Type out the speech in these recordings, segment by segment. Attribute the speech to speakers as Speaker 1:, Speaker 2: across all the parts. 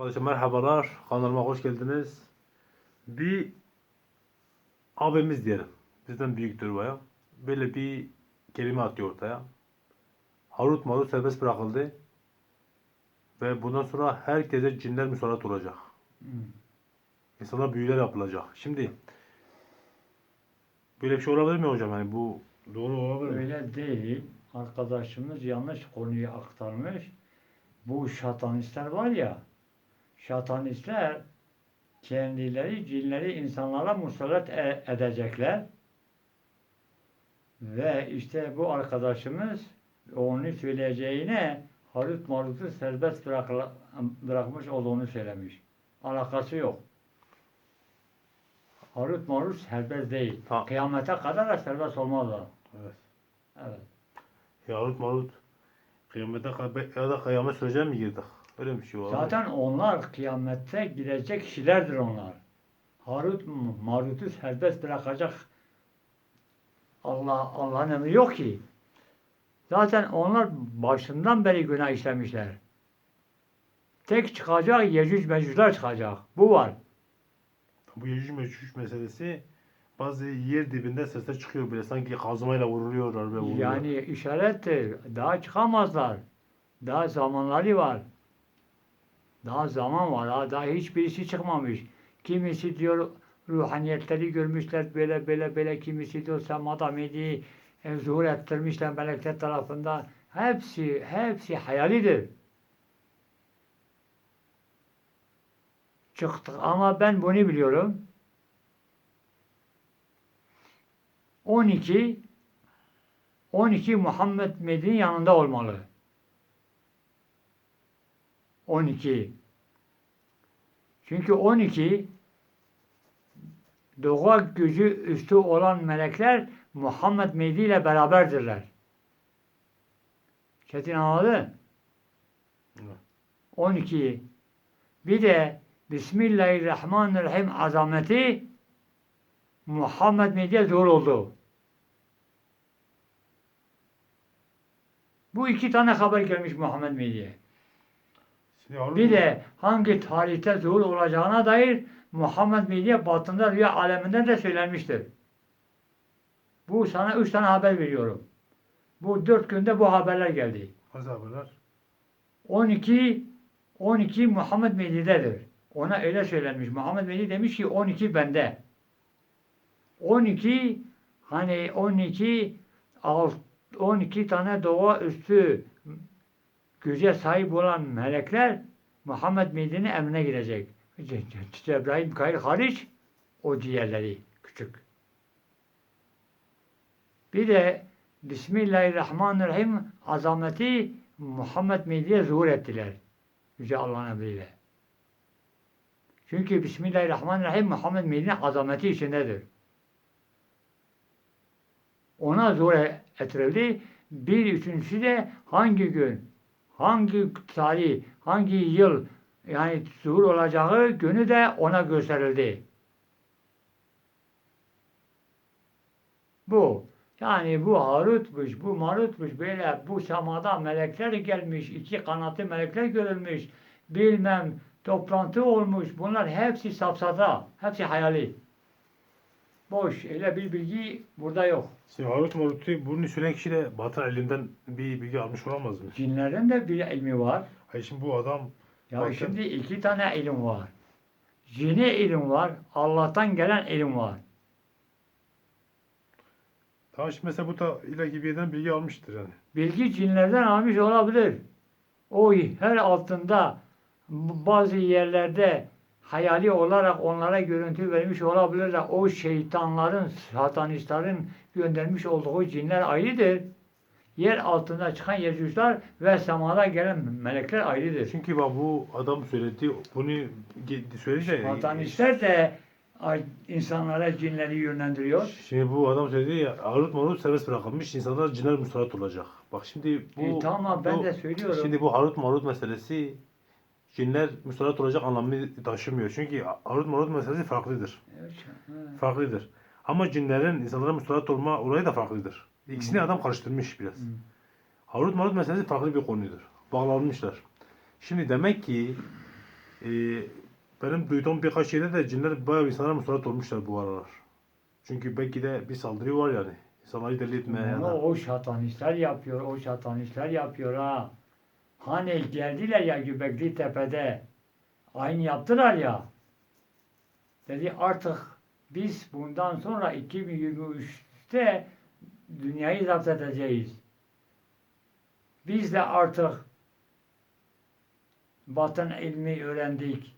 Speaker 1: Arkadaşlar merhabalar. Kanalıma hoş geldiniz. Bir abimiz diyelim. Bizden büyüktür baya. Böyle bir kelime atıyor ortaya. Harut marut serbest bırakıldı. Ve bundan sonra herkese cinler musallat olacak. İnsana büyüler yapılacak. Şimdi böyle bir şey olabilir mi hocam? Yani bu doğru olabilir mi?
Speaker 2: Öyle değil. Arkadaşımız yanlış konuyu aktarmış. Bu şatanistler var ya, şatanistler kendileri cinleri insanlara musallat e- edecekler. Ve işte bu arkadaşımız onu söyleyeceğine Harut Marut'u serbest bırakla- bırakmış olduğunu söylemiş. Alakası yok. Harut Marut serbest değil.
Speaker 1: Ha.
Speaker 2: Kıyamete kadar da serbest olmazlar.
Speaker 1: Evet.
Speaker 2: Evet.
Speaker 1: Ya Harut marut kıyamete kadar ya da kıyamet sürecine mi girdik? Öyle bir şey var.
Speaker 2: Zaten onlar kıyamette girecek kişilerdir onlar. Harut Marut'u serbest bırakacak Allah Allah'ın emri yok ki. Zaten onlar başından beri günah işlemişler. Tek çıkacak Yecüc Mecücler çıkacak. Bu var.
Speaker 1: Bu Yecüc Mecüc meselesi bazı yer dibinde sesler çıkıyor böyle sanki kazmayla vuruluyorlar ve vuruyor.
Speaker 2: Yani işarettir. Daha çıkamazlar. Daha zamanları var. Daha zaman var. Daha, daha hiçbirisi çıkmamış. Kimisi diyor ruhaniyetleri görmüşler böyle böyle böyle. Kimisi diyor semada medi e, zuhur ettirmişler melekler tarafından. Hepsi, hepsi hayalidir. Çıktık ama ben bunu biliyorum. 12 12 Muhammed Medi'nin yanında olmalı. 12. Çünkü 12 doğa gücü üstü olan melekler Muhammed Mehdi ile beraberdirler. Çetin anladın?
Speaker 1: Evet.
Speaker 2: 12. Bir de Bismillahirrahmanirrahim azameti Muhammed Mehdi'ye zor oldu. Bu iki tane haber gelmiş Muhammed Mehdi'ye.
Speaker 1: Harut
Speaker 2: Bir de hangi tarihte zuhur olacağına dair Muhammed Mehdi'ye batında rüya aleminden de söylenmiştir. Bu sana üç tane haber veriyorum. Bu dört günde bu haberler geldi.
Speaker 1: Nasıl haberler?
Speaker 2: 12 12 Muhammed Mehdi'dedir. Ona öyle söylenmiş. Muhammed Mehdi demiş ki 12 bende. 12 hani 12 alt 12 tane doğa üstü güce sahip olan melekler Muhammed Mehdi'nin emrine girecek. Ce- Ce- Cebrail Mikail hariç o diğerleri küçük. Bir de Bismillahirrahmanirrahim azameti Muhammed Mehdi'ye zuhur ettiler. Yüce Allah'ın emriyle. Çünkü Bismillahirrahmanirrahim Muhammed Mehdi'nin azameti içindedir. Ona zuhur ettirildi. Bir üçüncüsü de hangi gün, hangi tarih, hangi yıl yani zuhur olacağı günü de ona gösterildi. Bu. Yani bu Harut'muş, bu Marut'muş böyle bu semada melekler gelmiş, iki kanatlı melekler görülmüş, bilmem toplantı olmuş. Bunlar hepsi safsata, hepsi hayali. Boş, öyle bir bilgi burada yok.
Speaker 1: Şimdi Harut Marut'u bunu söyleyen kişi de Batı elinden bir bilgi almış olamaz mı?
Speaker 2: Cinlerin de bir ilmi var.
Speaker 1: Hayır şimdi bu adam
Speaker 2: Ya
Speaker 1: Bakın.
Speaker 2: şimdi iki tane ilim var. Cini ilim var, Allah'tan gelen ilim var.
Speaker 1: tamam şimdi mesela bu da yerden bilgi almıştır yani.
Speaker 2: Bilgi cinlerden almış olabilir. O her altında bazı yerlerde hayali olarak onlara görüntü vermiş olabilirler. O şeytanların, satanistlerin göndermiş olduğu cinler ayrıdır. Yer altında çıkan yecücler ve semada gelen melekler ayrıdır.
Speaker 1: Çünkü bak bu adam söyledi bunu söyleyince
Speaker 2: Satanistler de insanlara cinleri yönlendiriyor.
Speaker 1: Şimdi bu adam söyledi ya Harut Marut serbest bırakılmış insanlar cinler musallat olacak. Bak şimdi bu
Speaker 2: E, tamam ben
Speaker 1: bu-
Speaker 2: de söylüyorum.
Speaker 1: Şimdi bu Harut Marut meselesi cinler musallat olacak anlamını taşımıyor. Çünkü Harut Marut meselesi farklıdır.
Speaker 2: Evet.
Speaker 1: Farklıdır. Ama cinlerin insanlara musallat olma olayı da farklıdır. İkisini
Speaker 2: Hı.
Speaker 1: adam karıştırmış biraz.
Speaker 2: Hı.
Speaker 1: Harut Marut meselesi farklı bir konudur. Bağlanmışlar. Şimdi demek ki Ee, benim duyduğum birkaç yerde de cinler bayağı insanlara musallat olmuşlar bu aralar. Çünkü belki de bir saldırı var yani. İnsanları deli etmeye ya
Speaker 2: Bunu
Speaker 1: da.
Speaker 2: o şatanistler yapıyor, o şatanistler yapıyor ha. Hani geldiler ya Göbekli Tepe'de, aynı yaptılar ya. Dedi artık biz bundan sonra 2023'te dünyayı zapt edeceğiz. Biz de artık batın ilmi öğrendik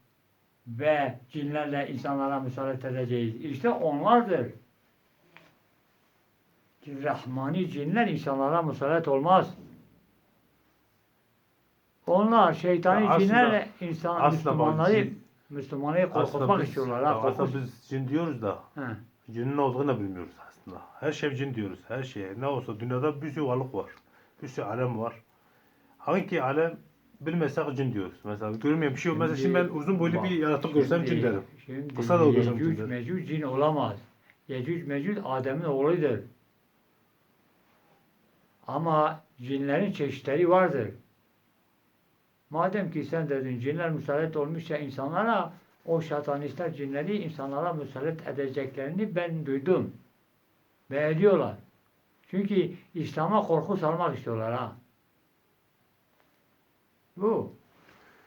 Speaker 2: ve cinlerle insanlara müsaade edeceğiz. İşte onlardır. Rahmani cinler insanlara musallat olmaz. Onlar şeytani
Speaker 1: Ya
Speaker 2: cinlerle insan
Speaker 1: Aslında bak,
Speaker 2: Müslümanları
Speaker 1: cin-
Speaker 2: korkutmak
Speaker 1: biz,
Speaker 2: istiyorlar. Ha,
Speaker 1: aslında biz cin diyoruz da
Speaker 2: He.
Speaker 1: cinin ne olduğunu bilmiyoruz aslında. Her şey cin diyoruz. Her şeye. Ne olsa dünyada bir sürü varlık var. Bir sürü alem var. Hangi alem bilmesek cin diyoruz. Mesela görmeyen bir şey yok. Mesela şimdi ben uzun boylu
Speaker 2: bak,
Speaker 1: bir yaratık görsem cin derim.
Speaker 2: Şimdi
Speaker 1: Kısa da görsem cin derim.
Speaker 2: Mecüc cin olamaz. Yecüc Mecüc Adem'in oğludur. Ama cinlerin çeşitleri vardır. Madem ki sen dedin cinler musallat olmuşsa insanlara o şatanistler cinleri insanlara musallat edeceklerini ben duydum. Ve ediyorlar. Çünkü İslam'a korku salmak istiyorlar ha. Bu.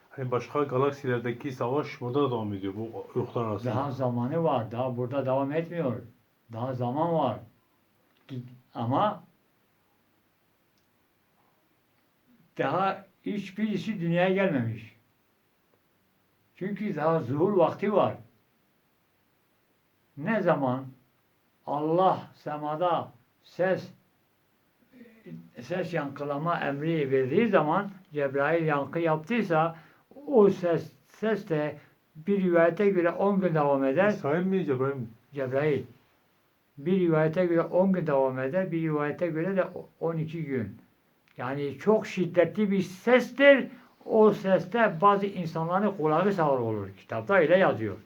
Speaker 1: Hani başka galaksilerdeki savaş burada da devam ediyor bu ruhlar arasında.
Speaker 2: Daha zamanı var. Daha burada devam etmiyor. Daha zaman var. Ama daha hiçbirisi dünyaya gelmemiş. Çünkü daha zuhur vakti var. Ne zaman Allah semada ses ses yankılama emri verdiği zaman Cebrail yankı yaptıysa o ses ses de bir rivayete göre 10 gün devam eder.
Speaker 1: İsrail mi Cebrail mi?
Speaker 2: Cebrail. Bir rivayete göre 10 gün devam eder, bir rivayete göre de 12 gün. Yani çok şiddetli bir sestir. O seste bazı insanların kulağı sağır olur. Kitapta öyle yazıyor.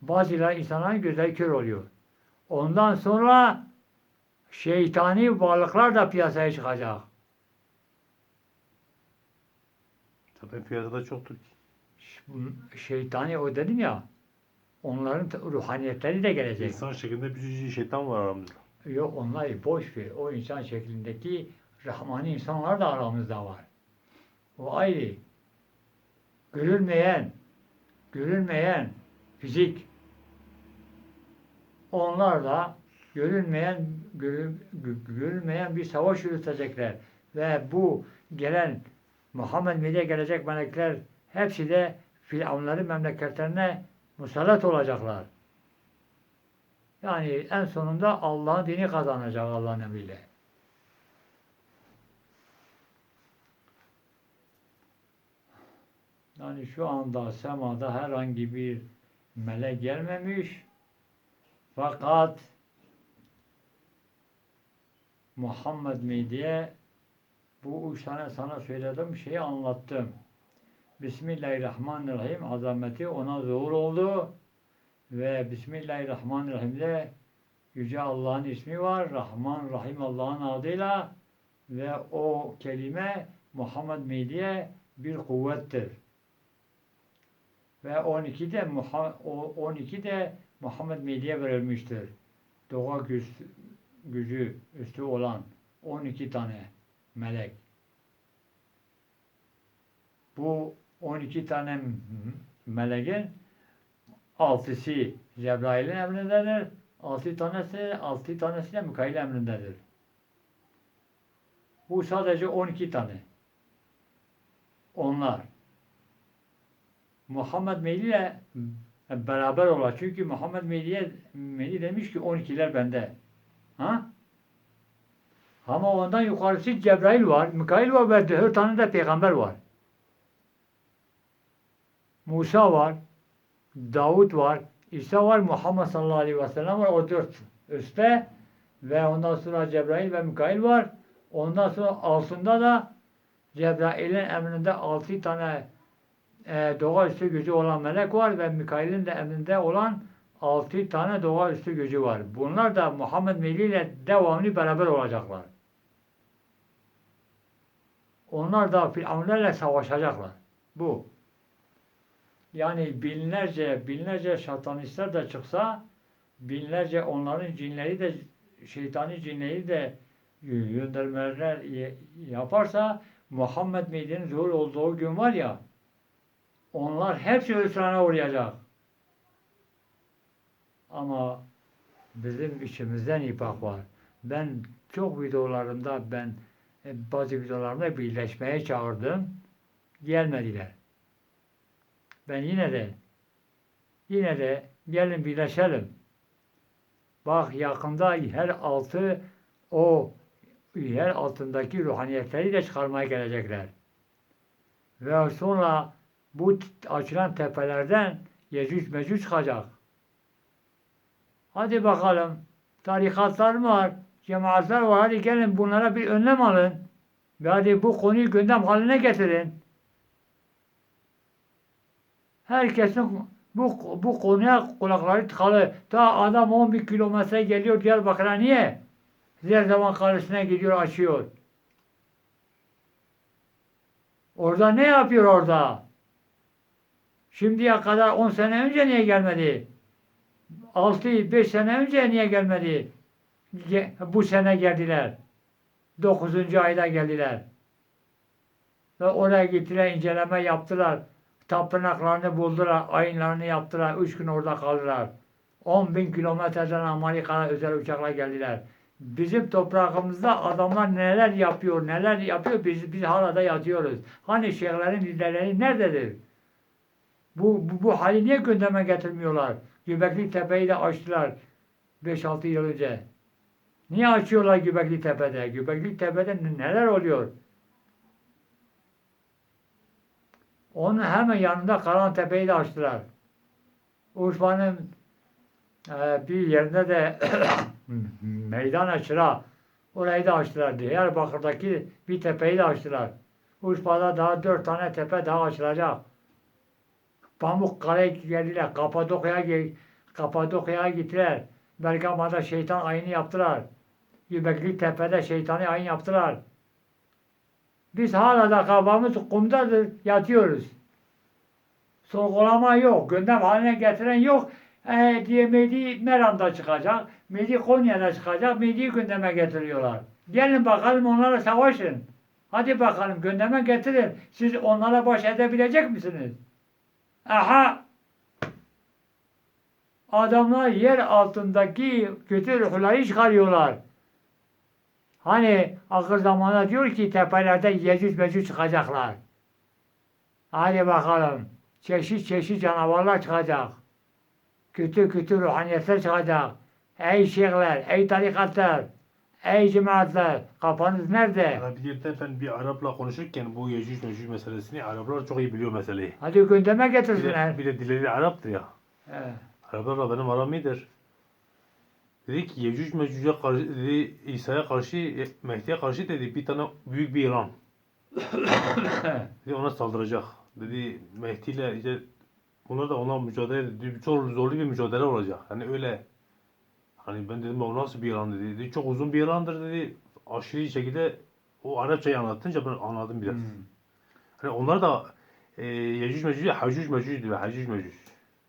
Speaker 2: Bazıları insanların gözleri kör oluyor. Ondan sonra şeytani varlıklar da piyasaya çıkacak.
Speaker 1: Zaten piyasada çoktur ki.
Speaker 2: Şeytani o dedim ya. Onların ruhaniyetleri de gelecek.
Speaker 1: İnsan şeklinde bir sürü şeytan var aramızda.
Speaker 2: Yok onları boş ver. O insan şeklindeki Rahmani insanlar da aramızda var. O ayrı. Görülmeyen, görülmeyen fizik. Onlar da görülmeyen, görül, gö- görülmeyen bir savaş yürütecekler. Ve bu gelen Muhammed Mehdi'ye gelecek melekler hepsi de Firavunların memleketlerine musallat olacaklar. Yani en sonunda Allah'ın dini kazanacak Allah'ın emriyle. Yani şu anda semada herhangi bir melek gelmemiş. Fakat Muhammed Mehdi'ye bu üç tane sana söylediğim şeyi anlattım. Bismillahirrahmanirrahim azameti ona zuhur oldu. Ve Bismillahirrahmanirrahim'de Yüce Allah'ın ismi var. Rahman, Rahim Allah'ın adıyla ve o kelime Muhammed Mehdi'ye bir kuvvettir. Ve 12 de Muha- o 12 de Muhammed Mehdi'ye verilmiştir. Doğa güç, gücü üstü olan 12 tane melek. Bu 12 tane m- meleğin altısı Cebrail'in emrindedir. Altı tanesi, altı tanesi de Mikail emrindedir. Bu sadece 12 tane. Onlar. Muhammed Mehdi ile beraber olar. Çünkü Muhammed Mehdi'ye Mehdi demiş ki 12'ler bende. Ha? Ama ondan yukarısı Cebrail var, Mikail var ve dört tane de peygamber var. Musa var, Davut var, İsa var, Muhammed sallallahu aleyhi ve sellem var. O dört üstte ve ondan sonra Cebrail ve Mikail var. Ondan sonra altında da Cebrail'in emrinde altı tane e, doğaüstü gücü olan melek var ve Mikail'in de emrinde olan altı tane doğaüstü gücü var. Bunlar da Muhammed Mehdi ile devamlı beraber olacaklar. Onlar da Firavunlarla savaşacaklar. Bu. yani binlerce binlerce satanistler de çıksa binlerce onların cinleri de şeytani cinleri de göndermeler y- yaparsa Muhammed Mehdi'nin zuhur olduğu gün var ya onlar hepsi hüsrana uğrayacak. Ama bizim içimizden ipak var. Ben çok videolarımda ben e, bazı videolarımda birleşmeye çağırdım. Gelmediler. Ben yine de yine de gelin birleşelim. Bak yakında yer altı o yer altındaki ruhaniyetleri de çıkarmaya gelecekler. Ve sonra bu açılan tepelerden Yecüc Mecüc çıkacak. Hadi bakalım. Tarikatlar var? Cemaatler var. Hadi gelin bunlara bir önlem alın. Ve hadi bu konuyu gündem haline getirin. Herkesin bu, bu konuya kulakları tıkalı. Ta adam 11 kilometre geliyor Diyarbakır'a niye? Her zaman kalesine gidiyor açıyor. Orada ne yapıyor orada? Şimdiye kadar 10 sene önce niye gelmedi? 6-5 sene önce niye gelmedi? Ge- Bu sene geldiler. 9. ayda geldiler. Ve oraya gittiler, inceleme yaptılar. Tapınaklarını buldular, ayinlerini yaptılar. Üç gün orada kaldılar. 10 bin kilometreden Amerika'ya özel uçakla geldiler. Bizim toprakımızda adamlar neler yapıyor, neler yapıyor biz, biz hala da yatıyoruz. Hani şeyhlerin liderleri nerededir? Bu, bu, bu hali niye gündeme getirmiyorlar? Göbekli Tepe'yi de açtılar 5-6 yıl önce. Niye açıyorlar Göbekli Tepe'de? Göbekli Tepe'de neler oluyor? Onun hemen yanında Karantepe'yi de açtılar. Urfa'nın e, bir yerinde de meydan açıra orayı da açtılar. Diyarbakır'daki bir tepeyi de açtılar. Urfa'da daha dört tane tepe daha açılacak. Pamukkale'ye geldiler. Kapadokya'ya Kapadokya'ya gittiler. Bergama'da şeytan ayini yaptılar. Göbekli Tepe'de şeytani ayin yaptılar. Biz hala da kafamız kumdadır, yatıyoruz. Sorgulama yok, gündem haline getiren yok. E, diye Mehdi Meram'da çıkacak, Mehdi Konya'da çıkacak, Mehdi'yi gündeme getiriyorlar. Gelin bakalım onlara savaşın. Hadi bakalım gündeme getirin. Siz onlara baş edebilecek misiniz? Aha! Adamlar yer altındaki kötü ruhları çıkarıyorlar. Hani akır zamanda diyor ki tepelerde Yecüc Mecüc çıkacaklar. Hadi bakalım. Çeşit çeşit canavarlar çıkacak. Kötü kötü ruhaniyetler çıkacak. Ey şeyhler, ey tarikatlar, ey cemaatler, kafanız nerede?
Speaker 1: Arabiyette ben bir Arapla konuşurken bu Yecüc Mecüc meselesini Araplar çok iyi biliyor meseleyi.
Speaker 2: Hadi gündeme
Speaker 1: Bir de,
Speaker 2: getirsinler.
Speaker 1: bir de dilleri Arap'tır ya.
Speaker 2: Evet.
Speaker 1: Araplarla benim aram iyidir. Dedi ki Yecüc Mecüc'e karşı, dedi İsa'ya karşı, e, Mehdi'ye karşı dedi bir tane büyük bir yılan. dedi ona saldıracak. Dedi Mehdi ile işte bunlar da ona mücadele dedi. Çok zorlu bir mücadele olacak. Hani öyle hani ben dedim o nasıl bir yılan dedi. dedi. Çok uzun bir yılandır dedi. Aşırı şekilde o Arapçayı anlatınca ben anladım biraz.
Speaker 2: Hmm.
Speaker 1: Hani onlar da e, Yecüc Mecüc'e Hacüc Mecüc diyor. Hacüc Mecüc.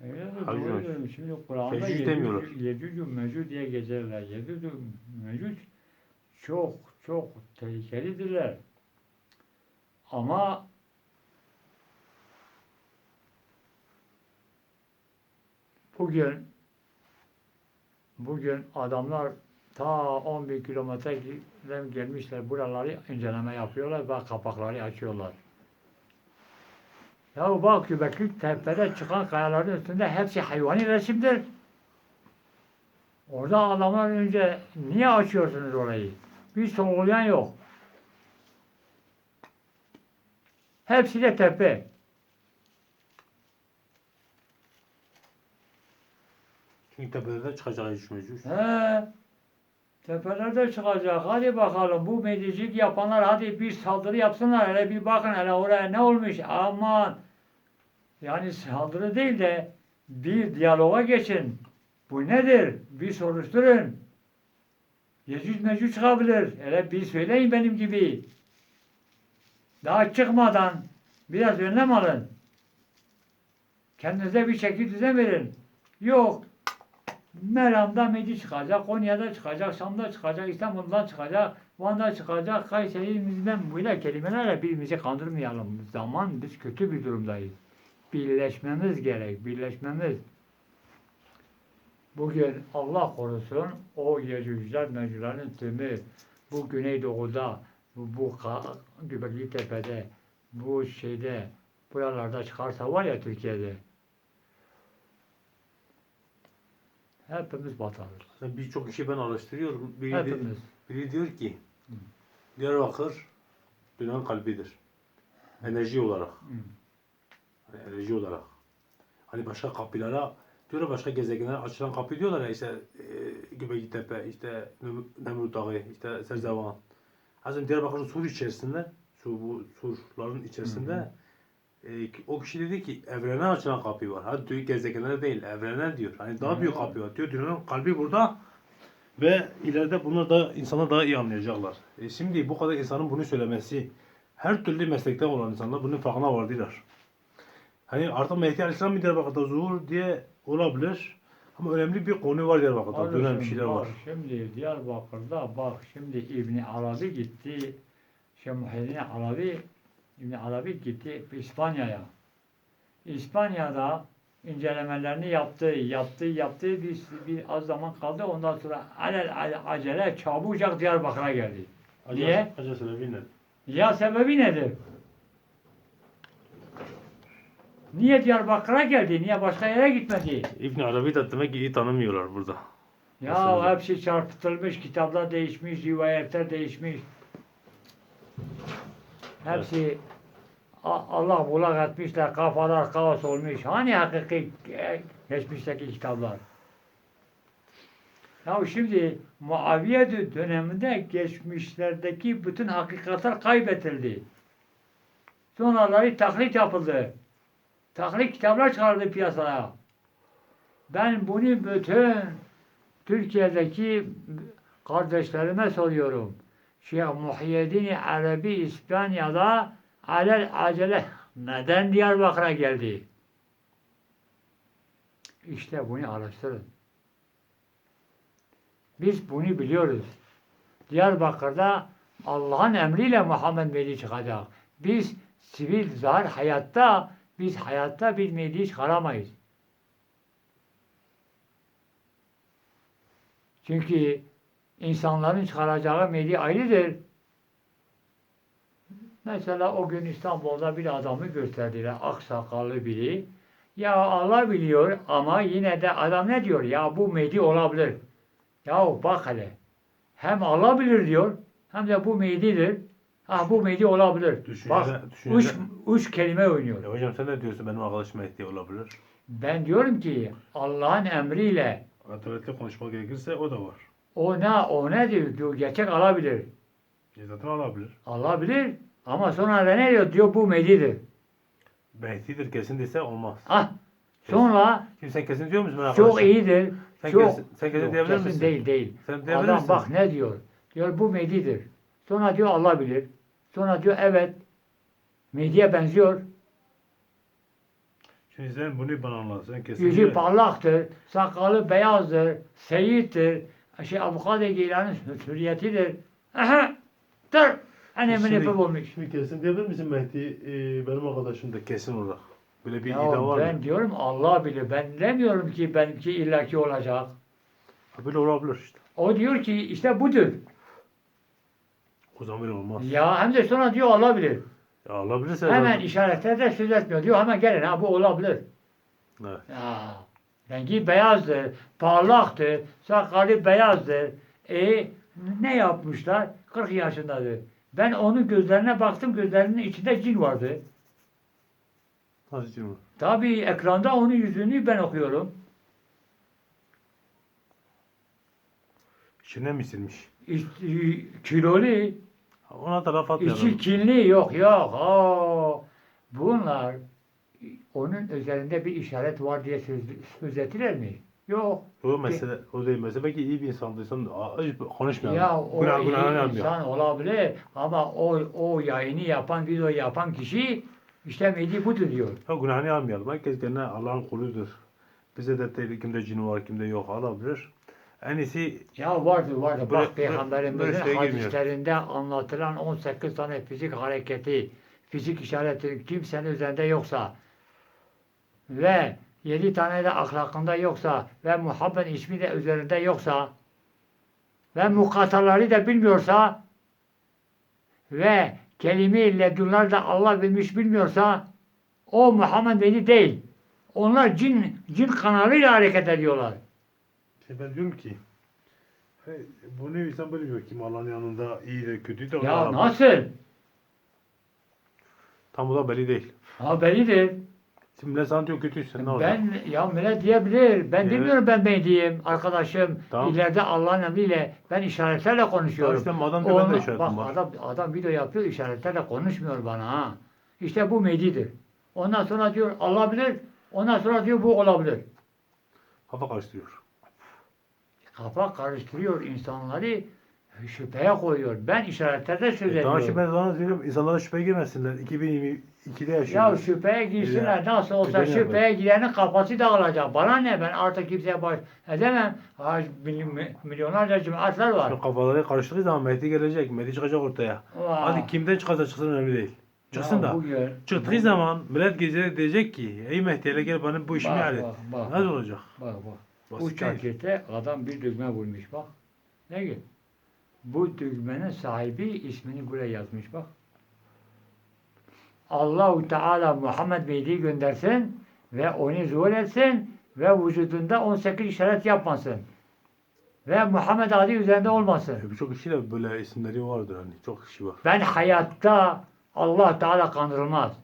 Speaker 2: De
Speaker 1: Hacı
Speaker 2: doğru
Speaker 1: Mecüc.
Speaker 2: diyorum. Şimdi Kur'an'da.
Speaker 1: Yecüc
Speaker 2: Mecüc diye geçerler. Yecüc Mecüc çok çok tehlikelidirler. Ama bugün bugün adamlar ta 11 kilometreden gelmişler buraları inceleme yapıyorlar ve kapakları açıyorlar. Ya bak Göbekli Tepe'de çıkan kayaların üstünde hepsi hayvani resimdir. Orada adamlar önce niye açıyorsunuz orayı? Bir sorgulayan yok. Hepsi de tepe.
Speaker 1: Çünkü tepelerden çıkacak Mecüc.
Speaker 2: He. Tepelerde çıkacak. Hadi bakalım bu medicilik yapanlar hadi bir saldırı yapsınlar. Hele bir bakın hele oraya ne olmuş. Aman. Yani saldırı değil de bir diyaloga geçin. Bu nedir? Bir soruşturun. Yecüc mecüc çıkabilir. Hele bir söyleyin benim gibi. Daha çıkmadan biraz önlem alın. Kendinize bir şekil düzen verin. Yok. Meram'da Medi çıkacak, Konya'da çıkacak, Şam'da çıkacak, İstanbul'dan çıkacak, Van'da çıkacak, Kayseri'mizden böyle kelimelerle birbirimizi kandırmayalım. Zaman biz kötü bir durumdayız. Birleşmemiz gerek, birleşmemiz. Bugün Allah korusun o Yecücler Mecüclerin tümü bu Güneydoğu'da, bu, bu Göbekli Tepe'de, bu şeyde, buralarda çıkarsa var ya Türkiye'de hepimiz batarız.
Speaker 1: Birçok kişi ben araştırıyorum. Biri,
Speaker 2: Hepimiz.
Speaker 1: biri diyor ki Diyarbakır dünyanın kalbidir. Enerji olarak. Hani enerji olarak. Hani başka kapılara diyorlar başka gezegenlere açılan kapı diyorlar ya işte e, Göbekli Tepe, işte Nem- Nemrut Dağı, işte Serzevan. Hazreti Diyarbakır'ın sur içerisinde, su bu surların içerisinde e, o kişi dedi ki evrene açılan kapı var. Hadi diyor gezegenlere değil, evrene diyor. Hani daha büyük
Speaker 2: Hı.
Speaker 1: kapı var. Diyor dünyanın kalbi burada ve ileride bunu da insanlar daha iyi anlayacaklar. E, şimdi bu kadar insanın bunu söylemesi her türlü meslekte olan insanlar bunun farkına vardılar. Hani artık Mehdi Aleyhisselam mı Diyarbakır'da zuhur diye olabilir. Ama önemli bir konu var Diyarbakır'da. Dönen bir şeyler
Speaker 2: bak,
Speaker 1: var.
Speaker 2: Şimdi Diyarbakır'da bak şimdi İbni Arabi gitti. Şey Muhyiddin Arabi İbni Arabi gitti İspanya'ya. İspanya'da incelemelerini yaptı, yaptı, yaptı. Bir, bir az zaman kaldı. Ondan sonra alel alel acele çabucak Diyarbakır'a geldi. Niye?
Speaker 1: Acı sebebi ne?
Speaker 2: Ya sebebi nedir? Niye Diyarbakır'a geldi? Niye başka yere gitmedi?
Speaker 1: İbn Arabi de demek ki iyi tanımıyorlar burada.
Speaker 2: Ya
Speaker 1: Nasıl?
Speaker 2: hepsi çarpıtılmış, kitaplar değişmiş, rivayetler değişmiş. Hepsi Allah bulak etmişler, kafalar kaos olmuş. Hani hakiki e, geçmişteki kitaplar? Ya şimdi Muaviye dö- döneminde geçmişlerdeki bütün hakikatler kaybetildi. Sonraları taklit yapıldı. Taklit kitaplar çıkarıldı piyasaya. Ben bunu bütün Türkiye'deki kardeşlerime soruyorum. Şeyh Muhyiddin Arabi İspanya'da alel acele neden Diyarbakır'a geldi? İşte bunu araştırın. Biz bunu biliyoruz. Diyarbakır'da Allah'ın emriyle Muhammed Mehdi çıkacak. Biz sivil zar hayatta biz hayatta bir Mehdi çıkaramayız. Çünkü insanların çıkaracağı Mehdi ayrıdır. Mesela o gün İstanbul'da bir adamı gösterdiler. Aksakallı biri. Ya Allah biliyor ama yine de adam ne diyor? Ya bu Mehdi olabilir. Ya bak hele. Hem Allah bilir diyor hem de bu Mehdi'dir. Ha bu Mehdi olabilir.
Speaker 1: Düşüncede-
Speaker 2: Bak
Speaker 1: düşüncede-
Speaker 2: üç, üç kelime oynuyor.
Speaker 1: Ya hocam sen ne diyorsun benim arkadaşım Mehdi olabilir?
Speaker 2: Ben diyorum ki Allah'ın emriyle
Speaker 1: Adaletli konuşmak gerekirse o da var.
Speaker 2: O ne o ne diyor, diyor gerçek alabilir.
Speaker 1: E zaten alabilir.
Speaker 2: Allah bilir ama sonra da ne diyor? Diyor bu Mehdi'dir.
Speaker 1: Mehdi'dir kesin dese olmaz.
Speaker 2: Ah sonra
Speaker 1: Şimdi sen kesin diyor musun ben
Speaker 2: çok
Speaker 1: arkadaşım?
Speaker 2: iyidir.
Speaker 1: Sen
Speaker 2: çok
Speaker 1: kesin- sen kesin
Speaker 2: Yok,
Speaker 1: diyebilir
Speaker 2: kesin
Speaker 1: misin?
Speaker 2: değil değil.
Speaker 1: Sen diyebilir
Speaker 2: Adam
Speaker 1: misin?
Speaker 2: bak ne diyor? Diyor bu Mehdi'dir. Sonra diyor Allah bilir. Sonra diyor evet Mehdi'ye benziyor.
Speaker 1: Şimdi sen bunu bana anlat. Sen kesin
Speaker 2: Yüzü
Speaker 1: diyor.
Speaker 2: parlaktır. Sakalı beyazdır. Seyittir. Şey Abdülkadir Geylani hürriyetidir. Aha! Dur! Önemini
Speaker 1: Şimdi-
Speaker 2: yapıp olmuş.
Speaker 1: Şimdi kesin diyebilir misin Mehdi e, benim arkadaşım da kesin olarak. Böyle bir
Speaker 2: Ya
Speaker 1: iddia var
Speaker 2: ben
Speaker 1: mı?
Speaker 2: diyorum Allah bilir. Ben demiyorum ki benimki illaki olacak.
Speaker 1: Böyle olabilir işte.
Speaker 2: O diyor ki işte budur.
Speaker 1: O zaman böyle olmaz.
Speaker 2: Ya hem de sonra diyor Allah bilir.
Speaker 1: Ya olabilirse
Speaker 2: Hemen
Speaker 1: zaten-
Speaker 2: işaretlerde söz etmiyor. Diyor hemen gelin ha bu olabilir.
Speaker 1: Evet.
Speaker 2: Ya, rengi beyazdır, parlaktır, sakalı beyazdır. E ne yapmışlar? 40 yaşındadır. Ben onun gözlerine baktım, gözlerinin içinde cin vardı.
Speaker 1: Nasıl cimri?
Speaker 2: Tabii ekranda onun yüzünü ben okuyorum.
Speaker 1: İçine mi silmiş?
Speaker 2: İç, kilolu,
Speaker 1: Ha, Ona da laf atmayalım.
Speaker 2: içi kinli yok yok. Aa, bunlar onun üzerinde bir işaret var diye söz, söz ettiler mi? Yok.
Speaker 1: O mesele, o değil mesele. Belki iyi bir insandıysan konuşmayalım.
Speaker 2: Ya o
Speaker 1: Günah,
Speaker 2: iyi
Speaker 1: yapmıyor.
Speaker 2: insan olabilir ama o o yayını yapan, video yapan kişi İşte Mehdi budur diyor.
Speaker 1: Ya günahını almayalım. Herkes kendine Allah'ın kuludur. Bize de değil, kimde cin var, kimde yok alabilir. En iyisi
Speaker 2: Ya vardır vardır.
Speaker 1: Böyle-
Speaker 2: Bak Peygamberimizin
Speaker 1: böyle şeye girmiyor.
Speaker 2: hadislerinde anlatılan 18 tane fizik hareketi, fizik işareti kimsenin üzerinde yoksa ve 7 tane de ahlakında yoksa ve Muhammed ismi de üzerinde yoksa ve mukataları da bilmiyorsa ve kelime-i ledunlar da Allah bilmiş bilmiyorsa o Muhammed beni değil. Onlar cin cin kanalıyla hareket ediyorlar.
Speaker 1: şey ben diyorum ki hey, bunu insan böyle diyor kim Allah'ın yanında iyi de kötü de
Speaker 2: Ya nasıl?
Speaker 1: Tam o da belli değil.
Speaker 2: Ha bellidir.
Speaker 1: Şimdi diyor kötüysen ne olacak?
Speaker 2: Ben ya millet diyebilir. Ben
Speaker 1: Evet.
Speaker 2: bilmiyorum ben ben diyeyim. Arkadaşım
Speaker 1: Tamam.
Speaker 2: ileride Allah'ın emriyle ben işaretlerle konuşuyorum.
Speaker 1: işte adam diyor, ben de
Speaker 2: Onu-
Speaker 1: işaretim
Speaker 2: bak,
Speaker 1: var.
Speaker 2: Adam, adam video yapıyor işaretlerle konuşmuyor bana ha. İşte bu Mehdi'dir. Ondan sonra diyor Allah bilir. Ondan sonra diyor bu olabilir.
Speaker 1: Kafa karıştırıyor.
Speaker 2: Kafa karıştırıyor insanları şüpheye koyuyor. Ben işaretlerde
Speaker 1: E,
Speaker 2: söylüyorum.
Speaker 1: tamam şimdi ben sana söylüyorum. İnsanlara şüpheye girmesinler. 2022'de
Speaker 2: Ya
Speaker 1: yaşıyoruz.
Speaker 2: şüpheye girsinler
Speaker 1: Ya,
Speaker 2: nasıl olsa
Speaker 1: yapar.
Speaker 2: şüpheye girenin kafası dağılacak. Bana ne ben artık kimseye baş edemem. Ha, mily- milyonlarca cemaatler var.
Speaker 1: Şu kafaları karıştığı zaman Mehdi gelecek. Mehdi çıkacak ortaya.
Speaker 2: Vay.
Speaker 1: Hadi kimden çıkarsa çıksın önemli değil. Çıksın
Speaker 2: Ya
Speaker 1: da.
Speaker 2: bugün-
Speaker 1: Çıktığı zaman millet gelecek diyecek ki ey Mehdi hele gel benim bu işimi hallet.
Speaker 2: bak.
Speaker 1: Nasıl olacak?
Speaker 2: Bak bak. Bu
Speaker 1: Basit değil.
Speaker 2: çakete adam bir düğme vurmuş bak. Ne ki? Bu düğmenin sahibi ismini buraya yazmış bak. Allahu Teala Muhammed Bey'i göndersin ve onu zuhur etsin ve vücudunda 18 işaret yapmasın. Ve Muhammed adı üzerinde olmasın.
Speaker 1: E, Birçok kişi de böyle isimleri vardır hani. Çok kişi var.
Speaker 2: Ben hayatta Allah Teala kandırılmaz.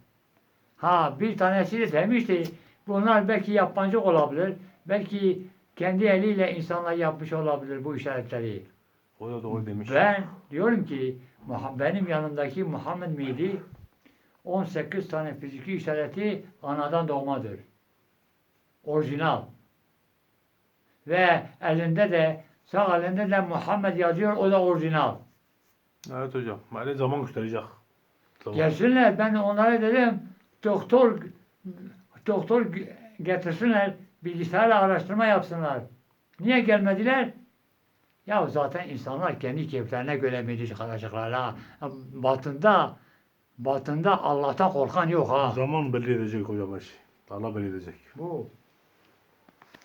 Speaker 2: Ha bir tanesi de demişti bunlar belki yabancı olabilir. Belki kendi eliyle insanlar yapmış olabilir bu işaretleri.
Speaker 1: O da doğru demiş.
Speaker 2: Ben diyorum ki benim yanımdaki Muhammed Mehdi 18 tane fiziki işareti anadan doğmadır. Orijinal. Ve elinde de sağ elinde de Muhammed yazıyor o da orijinal.
Speaker 1: Evet hocam. Böyle zaman gösterecek. Zaman.
Speaker 2: Gelsinler ben onlara dedim doktor doktor getirsinler bilgisayarla araştırma yapsınlar. Niye gelmediler? Ya zaten insanlar kendi keyiflerine göre miydi çıkaracaklar ha. Batında batında Allah'tan korkan yok ha.
Speaker 1: Zaman belli edecek hocam her şey. Allah belli edecek.
Speaker 2: Bu